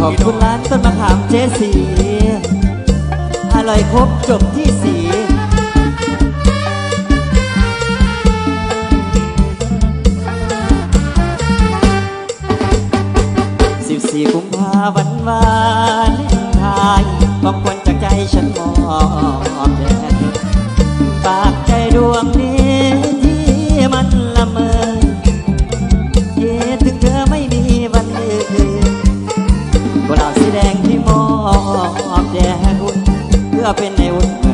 ขอบคุณร้านต้นมะขามเจสี อร่อยครบจบที่สีสิบสี่กุมภาวันวาเลนไทายของคนจากใจฉันมอบแด่เธอฝากใจดวงนี้ อเป็นในวุ่น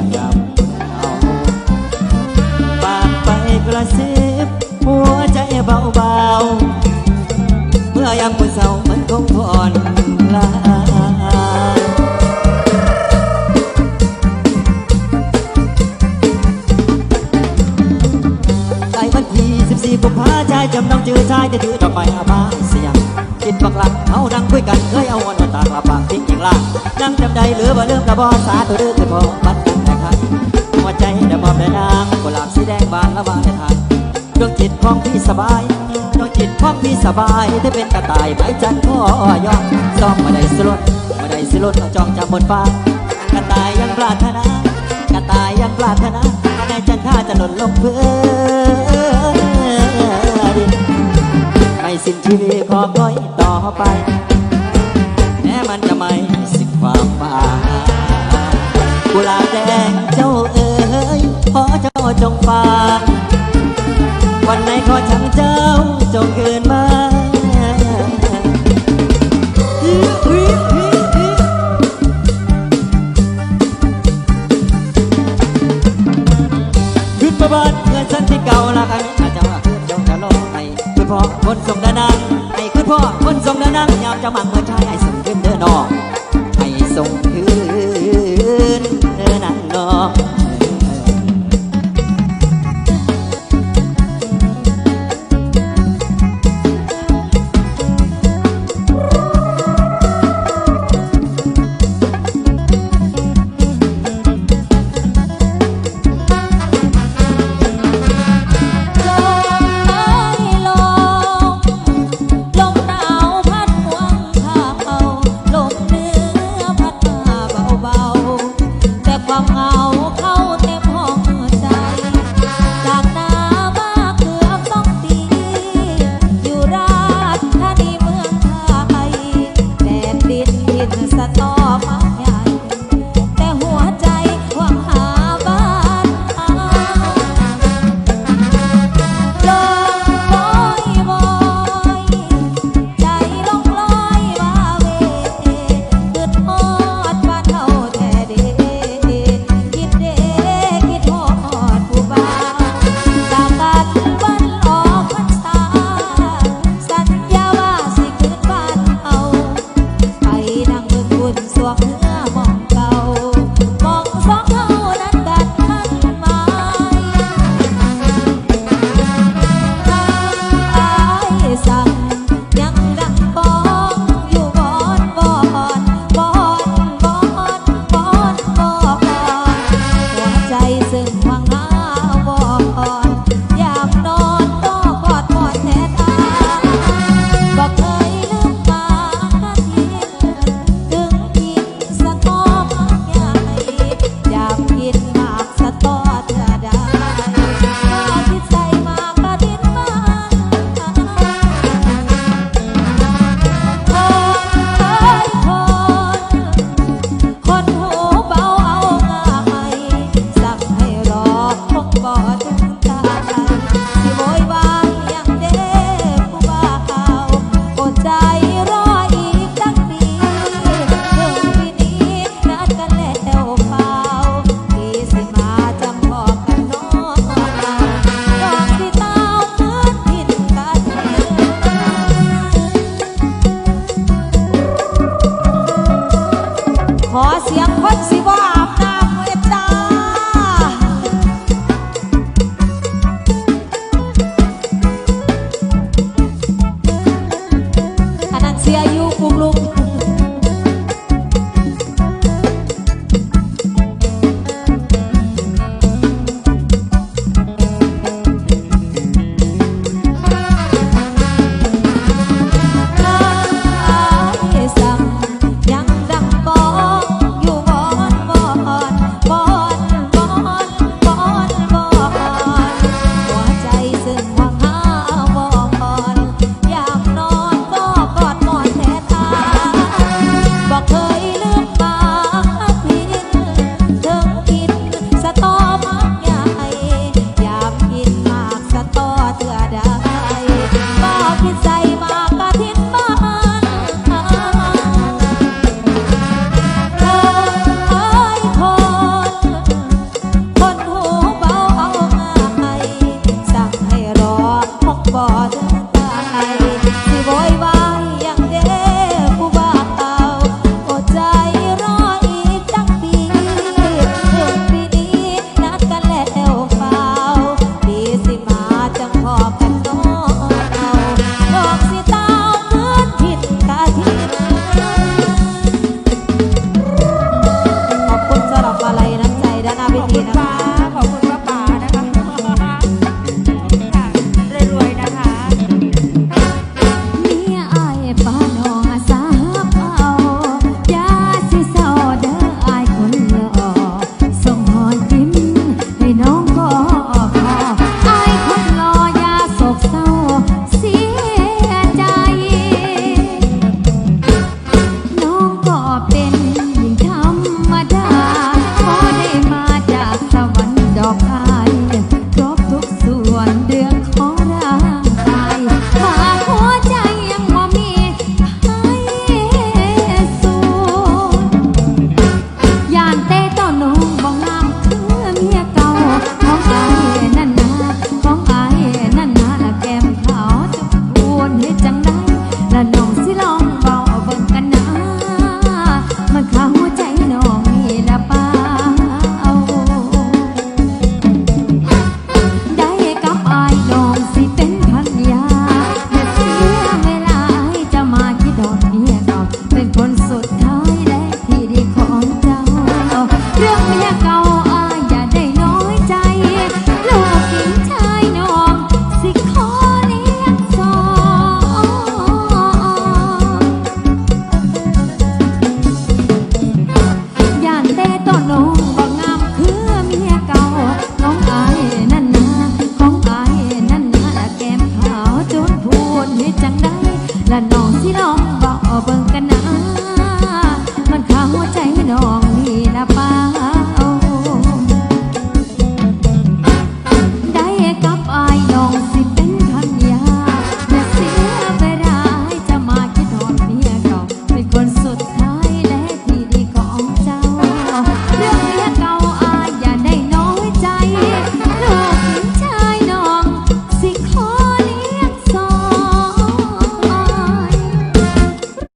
ล่างนั่งจำใดเหลือบ่เริ่มกระบอสาตัวเดือคือพอบัดกันแต่คันหัวใจเดมอบแต่นางกุหลาบสีแดงบานละบานในทางดวงจิตของพี่สบายดวงจิตของพี่สบายที่เป็นกระต่ายไม้จันทร์ก็ยอมซ้อมมาได้สลดมาได้สลดเอาจองจากบนฟ้ากระต่ายยังปรารถนากระต่ายยังปรารถนาในจันทราจะหล่นลงพื้นไม่สิ้นชีวิตขอคอยต่อไป คนส่งดานังไอ้คือพ่อคนส่งดานังยาวจะมังเมื่อชายไอ้